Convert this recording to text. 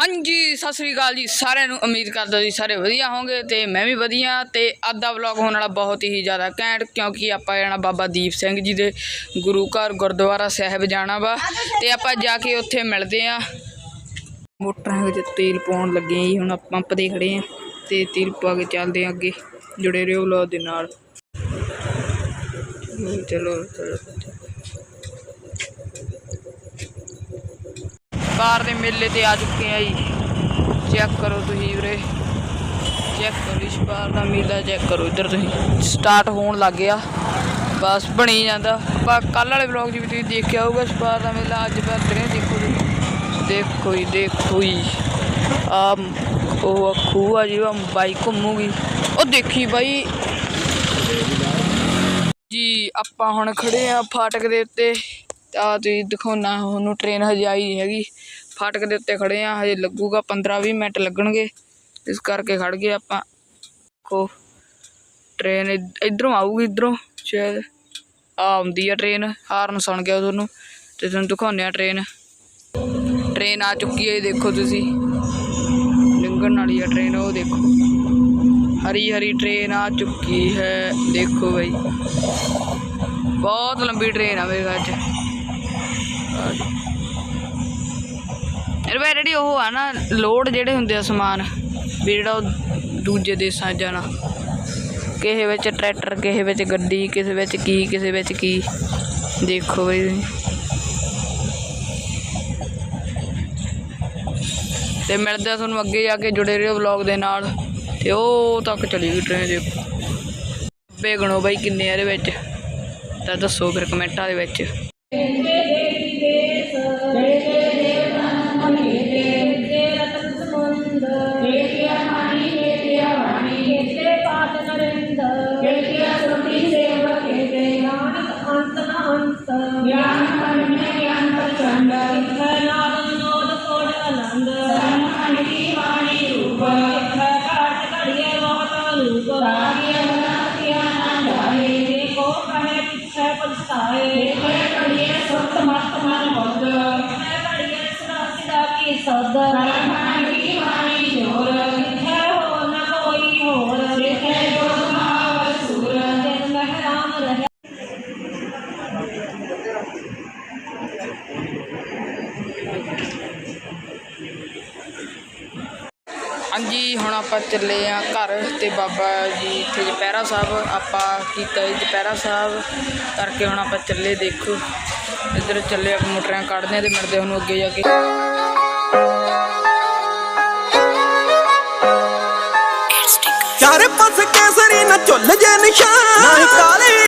ਹਾਂਜੀ, ਸਤਿ ਸ੍ਰੀ ਅਕਾਲ ਜੀ। ਸਾਰਿਆਂ ਨੂੰ ਉਮੀਦ ਕਰਦਾ ਜੀ ਸਾਰੇ ਵਧੀਆ ਹੋਵੋਗੇ ਤੇ ਮੈਂ ਵੀ ਵਧੀਆ ਤੇ ਅੱਜ ਦਾ ਵਲੌਗ ਹੋਣ ਵਾਲਾ ਬਹੁਤ ਹੀ ਜ਼ਿਆਦਾ ਘੈਂਟ ਕਿਉਂਕਿ ਆਪਾਂ ਜਾਣਾ ਬਾਬਾ ਦੀਪ ਸਿੰਘ ਜੀ ਦੇ ਗੁਰੂ ਘਰ ਗੁਰਦੁਆਰਾ ਸਾਹਿਬ ਜਾਣਾ ਵਾ ਤੇ ਆਪਾਂ ਜਾ ਕੇ ਉੱਥੇ ਮਿਲਦੇ ਆ। ਮੋਟਰਾਂ ਵਿੱਚ ਤੇਲ ਪਾਉਣ ਲੱਗੇ ਆ ਜੀ, ਹੁਣ ਆਪਾਂ ਪੰਪ ਦੇ ਖੜੇ ਆ ਤੇ ਤੇਲ ਪਾ ਕੇ ਚੱਲਦੇ ਆ ਅੱਗੇ ਜੁੜੇ ਰਹੋ ਵਲੌਗ ਦੇ ਨਾਲ। ਚਲੋ ਚਲੋ। ਬਾਹਰ ਦੇ ਮੇਲੇ ਤੇ ਆ ਚੁੱਕੇ ਆ ਜੀ। ਚੈੱਕ ਕਰੋ ਤੁਸੀਂ ਵੀਰੇ। ਚੈੱਕ ਕਰੋ ਇਸ ਬਾਰ ਦਾ ਮੇਲਾ ਚੈੱਕ ਕਰੋ ਇੱਧਰ ਤੁਸੀਂ। ਸਟਾਰਟ ਹੋਣ ਲੱਗ ਗਿਆ। ਬਸ ਬਣੀ ਜਾਂਦਾ। ਆਪਾਂ ਕੱਲ ਵਾਲੇ ਵਲੌਗ 'ਚ ਵੀ ਤੁਸੀਂ ਦੇਖਿਆ ਹੋਊਗਾ ਇਸ ਬਾਰ ਦਾ ਮੇਲਾ ਅੱਜ ਬਾਰ ਤੇ ਦੇਖੋ ਤੁਸੀਂ ਦੇਖੋ ਜੀ ਦੇਖੋ ਜੀ। ਆ ਉਹ ਖੂਹ ਆ ਜੀ, ਉਹ ਬਾਈਕ ਘੁੰਮੂਗੀ। ਉਹ ਦੇਖੀ ਬਾਈ। ਜੀ, ਆਪਾਂ ਹੁਣ ਖੜੇ ਆ ਫਾਟਕ ਦੇ ਉੱਤੇ। ਆ ਤੁਸੀਂ ਦਿਖਾਉਣਾ ਉਹਨੂੰ ਟ੍ਰੇਨ ਹਜੇ ਆਈ ਨਹੀਂ ਹੈਗੀ। ਫਾਟਕ ਦੇ ਉੱਤੇ ਖੜੇ ਆ, ਹਜੇ ਲੱਗੂਗਾ 15-20 ਮਿੰਟ ਲੱਗਣਗੇ। ਇਸ ਕਰਕੇ ਖੜ ਗਏ ਆਪਾਂ। ਕੋ ਟ੍ਰੇਨ ਇਧਰੋਂ ਆਊਗੀ ਇਧਰੋਂ, ਸ਼ਾਇਦ। ਆ ਆਉਂਦੀ ਆ ਟ੍ਰੇਨ ਹਾਰਨ ਸੁਣ ਗਿਆ ਤੁਹਾਨੂੰ। ਤੇ ਤੁਹਾਨੂੰ ਦਿਖਾਉਂਦੇ ਆ ਟ੍ਰੇਨ ਟ੍ਰੇਨ ਆ ਚੁੱਕੀ ਹੈ, ਇਹ ਦੇਖੋ ਤੁਸੀਂ। ਲੰਘਣ ਵਾਲੀ ਆ ਟ੍ਰੇਨ ਉਹ ਦੇਖੋ। ਹਰੀ ਹਰੀ ਟ੍ਰੇਨ ਆ ਚੁੱਕੀ ਹੈ, ਦੇਖੋ ਬਈ। ਬਹੁਤ ਲੰਬੀ ਟ੍ਰੇਨ ਆ ਮੇਰੇ ਘਰ ਚ ਇਹ ਜਿਹੜੀ ਉਹ ਆ ਨਾ ਲੋਡ ਜਿਹੜੇ ਹੁੰਦੇ ਆ ਸਮਾਨ, ਵੀ ਜਿਹੜਾ ਉਹ ਦੂਜੇ ਦੇਸ਼ਾਂ 'ਚ ਜਾਣਾ। ਕਿਸੇ ਵਿੱਚ ਟਰੈਕਟਰ, ਕਿਸੇ ਵਿੱਚ ਗੱਡੀ, ਕਿਸੇ ਵਿੱਚ ਕੀ, ਕਿਸੇ ਵਿੱਚ ਕੀ। ਦੇਖੋ ਬਈ ਤੁਸੀਂ। ਤੇ ਮਿਲਦੇ ਆ ਤੁਹਾਨੂੰ ਅੱਗੇ ਜਾ ਕੇ ਜੁੜੇ ਰਹੋ ਵਲੌਗ ਦੇ ਨਾਲ। ਤੇ ਉਹ ਤੱਕ ਚਲੀ ਗਈ ਟ੍ਰੇਨ ਦੇਖੋ। ਬੇਗਣੋ ਬਾਈ ਕਿੰਨੇ ਆ ਇਹਦੇ ਵਿੱਚ? ਤਾਂ ਦੱਸੋ ਫਿਰ ਕਮੈਂਟਾਂ ਦੇ ਵਿੱਚ। ਹਾਂਜੀ ਹੁਣ ਆਪਾਂ ਚੱਲੇ ਆ ਘਰ ਤੇ ਬਾਬਾ ਜੀ ਇੱਥੇ ਚੁਪਹਿਰਾ ਸਾਹਿਬ। ਆਪਾਂ ਕੀਤਾ ਜੀ ਚੁਪਹਿਰਾ ਸਾਹਿਬ ਕਰਕੇ ਹੁਣ ਆਪਾਂ ਚੱਲੇ ਦੇਖੋ। ਇੱਧਰ ਚੱਲੇ ਆਪਾਂ ਮੋਟਰਾਂ ਕੱਢਦੇ ਆ ਤੇ ਮਿਲਦੇ ਹੁਣ ਅੱਗੇ ਜਾ ਕੇ। நான் சொல்ல ஜனிஷா